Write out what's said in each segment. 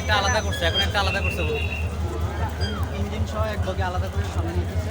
একটা আলাদা করছে, এখন একটা আলাদা করছে বগি। ইঞ্জিন সহ এক বগি আলাদা করে সামনে নিতেছে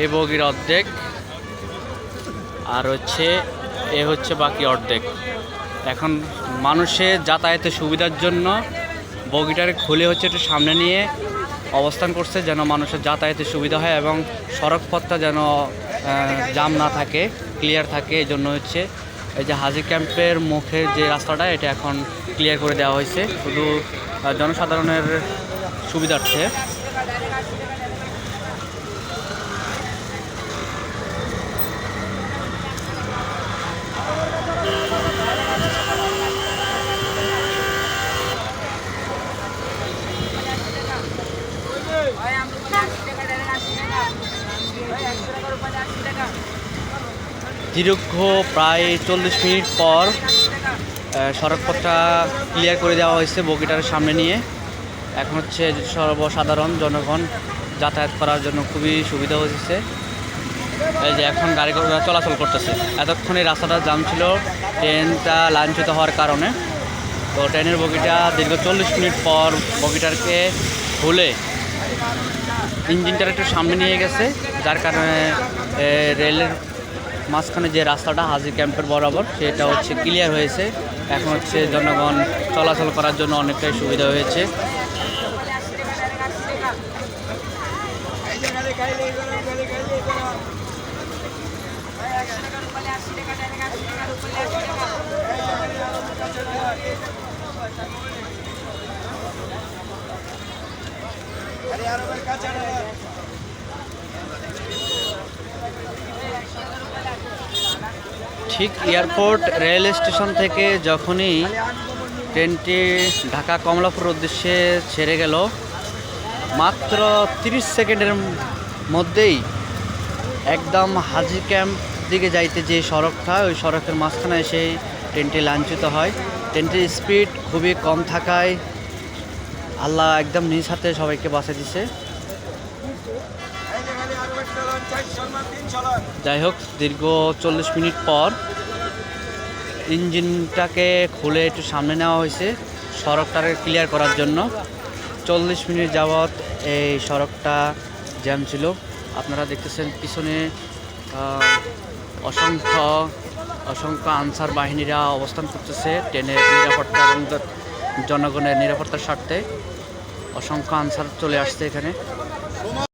এই বগির অর্ধেক। আর হচ্ছে, এ হচ্ছে বাকি অর্ধেক। এখন মানুষের যাতায়াতের সুবিধার জন্য বগিটারে খুলে হচ্ছে একটু সামনে নিয়ে অবস্থান করছে, যেন মানুষের যাতায়াতের সুবিধা হয় এবং সড়ক পথটা যেন জাম না থাকে ক্লিয়ার থাকে। এই জন্য হচ্ছে এই যে হাজি ক্যাম্পের মুখের যে রাস্তাটা, এটা এখন ক্লিয়ার করে দেওয়া হয়েছে। শুধু জনসাধারণের সুবিধার্থে। দীর্ঘ প্রায় চল্লিশ মিনিট পর সড়কপথটা ক্লিয়ার করে দেওয়া হয়েছে বগিটার সামনে নিয়ে। এখন হচ্ছে সর্বসাধারণ জনগণ যাতায়াত করার জন্য খুবই সুবিধা হয়েছে। এই যে এখন গাড়ি ঘোড়া চলাচল করতেছে। এতক্ষণ এই রাস্তাটা জাম ছিল ট্রেনটা লাইনচ্যুত হওয়ার কারণে। তো ট্রেনের বগিটা দীর্ঘ চল্লিশ মিনিট পর বগিটাকে খুলে ইঞ্জিনটার একটু সামনে নিয়ে গেছে, যার কারণে রেলের মাঝখানে যে রাস্তাটা হাজি ক্যাম্পের বরাবর, সেটা হচ্ছে ক্লিয়ার হয়েছে। এখন হচ্ছে জনগণ চলাচল করার জন্য অনেকটাই সুবিধা হয়েছে। ঠিক এয়ারপোর্ট রেল স্টেশন থেকে যখনই ট্রেনটি ঢাকা কমলাপুর উদ্দেশ্যে ছেড়ে গেল, মাত্র 30 সেকেন্ডের মধ্যেই একদম হাজি ক্যাম্প দিকে যাইতে যে সড়কটা, ওই সড়কের মাঝখানে সেই ট্রেনটি লাঞ্ছিত হয়। ট্রেনটির স্পিড খুবই কম থাকায় আল্লাহ একদম নিজ হাতে সবাইকে বাঁচিয়ে দিছে। যাই হোক, দীর্ঘ চল্লিশ মিনিট পর ইঞ্জিনটাকে খুলে একটু সামনে নেওয়া হয়েছে, সড়কটাকে ক্লিয়ার করার জন্য। চল্লিশ মিনিট যাবৎ এই সড়কটা জ্যাম ছিল। আপনারা দেখতেছেন পিছনে অসংখ্য অসংখ্য আনসার বাহিনীরা অবস্থান করতেছে ট্রেনের নিরাপত্তা এবং জনগণের নিরাপত্তার স্বার্থে। অসংখ্য আনসার চলে আসছে এখানে।